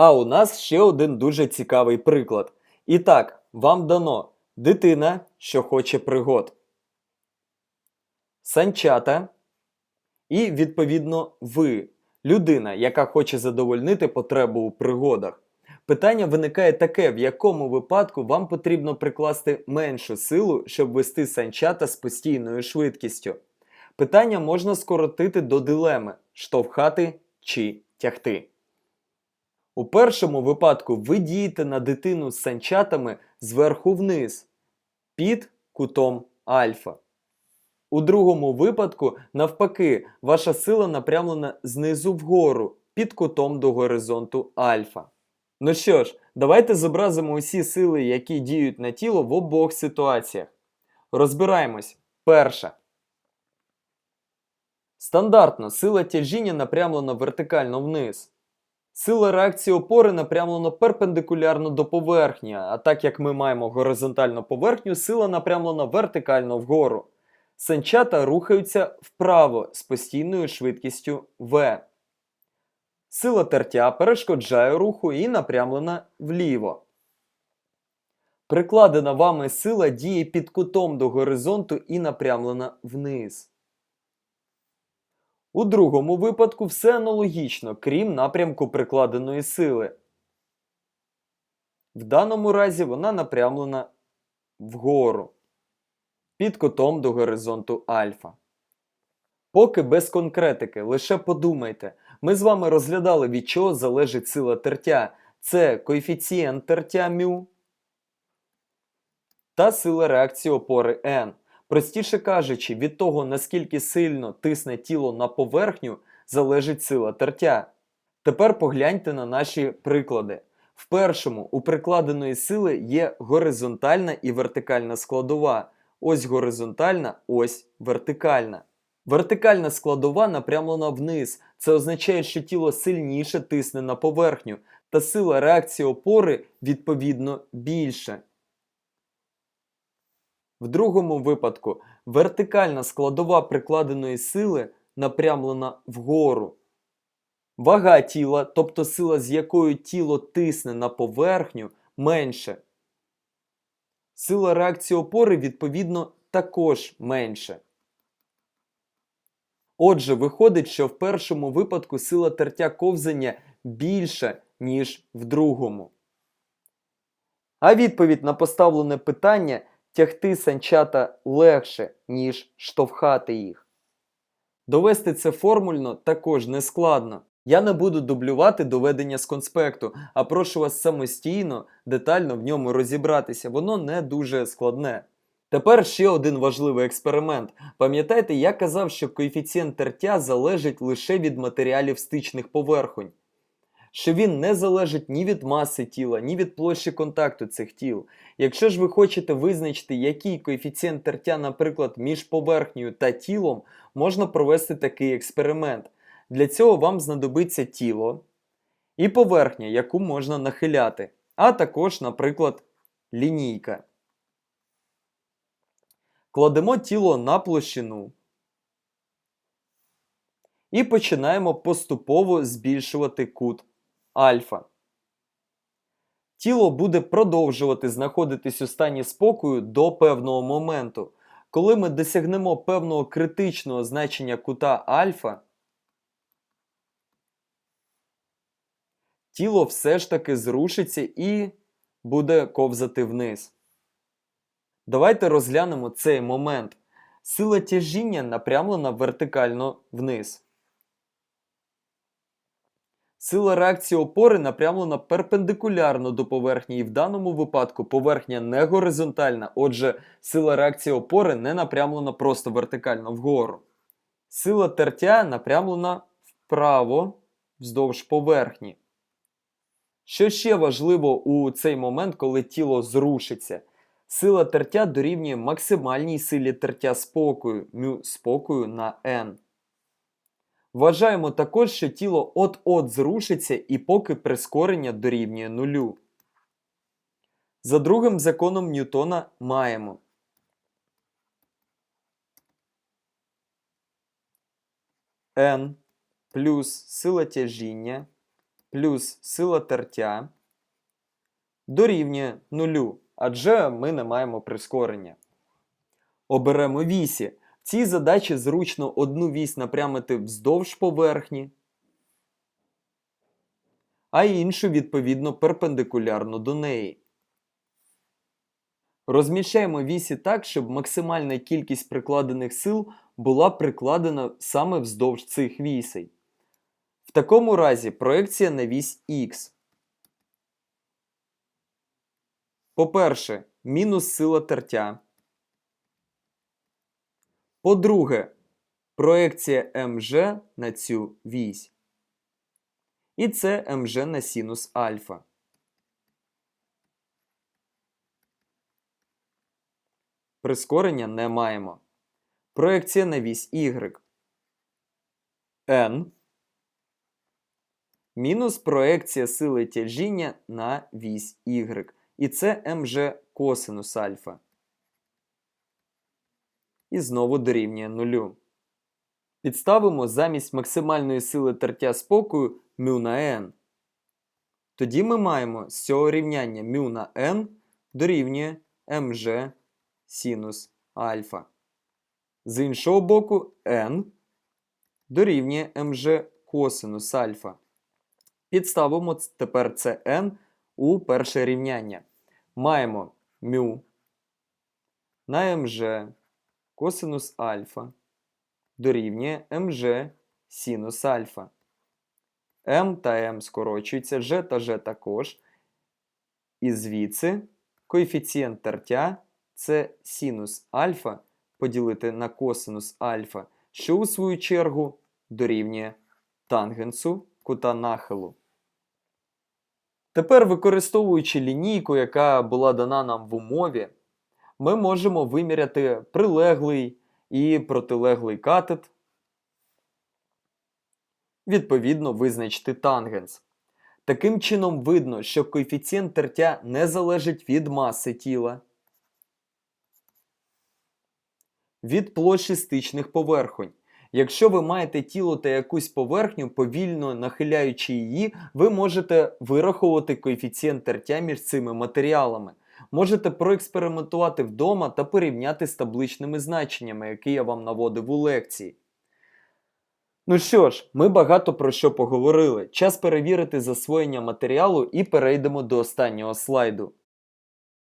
А у нас ще один дуже цікавий приклад. І так, вам дано дитина, що хоче пригод. Санчата. І, відповідно, ви, людина, яка хоче задовольнити потребу у пригодах. Питання виникає таке, в якому випадку вам потрібно прикласти меншу силу, щоб вести санчата з постійною швидкістю. Питання можна скоротити до дилеми штовхати чи тягти. У першому випадку ви дієте на дитину з санчатами зверху вниз під кутом альфа. У другому випадку, навпаки, ваша сила напрямлена знизу вгору під кутом до горизонту альфа. Ну що ж, давайте зобразимо усі сили, які діють на тіло в обох ситуаціях. Розбираємось. Перша. Стандартно сила тяжіння напрямлена вертикально вниз. Сила реакції опори напрямлено перпендикулярно до поверхні, а так як ми маємо горизонтальну поверхню, сила напрямлена вертикально вгору. Санчата рухаються вправо з постійною швидкістю v. Сила тертя перешкоджає руху і напрямлена вліво. Прикладена вами сила діє під кутом до горизонту і напрямлена вниз. У другому випадку все аналогічно, крім напрямку прикладеної сили. В даному разі вона напрямлена вгору під кутом до горизонту альфа. Поки без конкретики, лише подумайте. Ми з вами розглядали, від чого залежить сила тертя. Це коефіцієнт тертя μ та сила реакції опори n. Простіше кажучи, від того, наскільки сильно тисне тіло на поверхню, залежить сила тертя. Тепер погляньте на наші приклади. В першому у прикладеної сили є горизонтальна і вертикальна складова. Ось горизонтальна, ось вертикальна. Вертикальна складова напрямлена вниз. Це означає, що тіло сильніше тисне на поверхню, та сила реакції опори відповідно більше. В другому випадку вертикальна складова прикладеної сили напрямлена вгору. Вага тіла, тобто сила, з якою тіло тисне на поверхню, менше. Сила реакції опори, відповідно, також менше. Отже, виходить, що в першому випадку сила тертя ковзання більша, ніж в другому. А відповідь на поставлене питання тягти санчата легше, ніж штовхати їх. Довести це формульно також не складно. Я не буду дублювати доведення з конспекту, а прошу вас самостійно, детально в ньому розібратися, воно не дуже складне. Тепер ще один важливий експеримент. Пам'ятаєте, я казав, що коефіцієнт тертя залежить лише від матеріалів стичних поверхонь, що він не залежить ні від маси тіла, ні від площі контакту цих тіл. Якщо ж ви хочете визначити, який коефіцієнт тертя, наприклад, між поверхнею та тілом, можна провести такий експеримент. Для цього вам знадобиться тіло і поверхня, яку можна нахиляти, а також, наприклад, лінійка. Кладемо тіло на площину і починаємо поступово збільшувати кут альфа. Тіло буде продовжувати знаходитись у стані спокою до певного моменту. Коли ми досягнемо певного критичного значення кута альфа, тіло все ж таки зрушиться і буде ковзати вниз. Давайте розглянемо цей момент. Сила тяжіння напрямлена вертикально вниз. Сила реакції опори напрямлена перпендикулярно до поверхні, і в даному випадку поверхня не горизонтальна, отже, сила реакції опори не напрямлена просто вертикально вгору. Сила тертя напрямлена вправо вздовж поверхні. Що ще важливо у цей момент, коли тіло зрушиться? Сила тертя дорівнює максимальній силі тертя спокою, μ спокою на n. Вважаємо також, що тіло от-от зрушиться і поки прискорення дорівнює нулю. За другим законом Ньютона маємо. n плюс сила тяжіння плюс сила тертя дорівнює нулю, адже ми не маємо прискорення. Оберемо вісі. Цій задачі зручно одну вісь напрямити вздовж поверхні, а іншу відповідно перпендикулярно до неї. Розміщаємо вісі так, щоб максимальна кількість прикладених сил була прикладена саме вздовж цих вісей. В такому разі проекція на вісь Х. По-перше, мінус сила тертя. По-друге, проекція МЖ на цю вісь. І це МЖ на синус альфа. Прискорення не маємо. Проекція на вісь Y. N. Мінус проекція сили тяжіння на вісь Y. І це МЖ косинус альфа І знову дорівнює нулю. Підставимо замість максимальної сили тертя спокою μ на n. Тоді ми маємо з цього рівняння μ на n дорівнює МЖ синус альфа. З іншого боку, n дорівнює МЖ косинус альфа. Підставимо ц- тепер це n у перше рівняння. Маємо μ на МЖ косинус альфа дорівнює МЖ синус альфа. М та М скорочуються, Ж та Ж також. І звідси коефіцієнт тертя це синус альфа поділити на косинус альфа, що у свою чергу дорівнює тангенсу кута нахилу. Тепер, використовуючи лінійку, яка була дана нам в умові, ми можемо виміряти прилеглий і протилеглий катет, відповідно визначити тангенс. Таким чином видно, що коефіцієнт тертя не залежить від маси тіла, від площі стичних поверхонь. Якщо ви маєте тіло та якусь поверхню, повільно нахиляючи її, ви можете вираховувати коефіцієнт тертя між цими матеріалами. Можете проекспериментувати вдома та порівняти з табличними значеннями, які я вам наводив у лекції. Ну що ж, ми багато про що поговорили. Час перевірити засвоєння матеріалу і перейдемо до останнього слайду.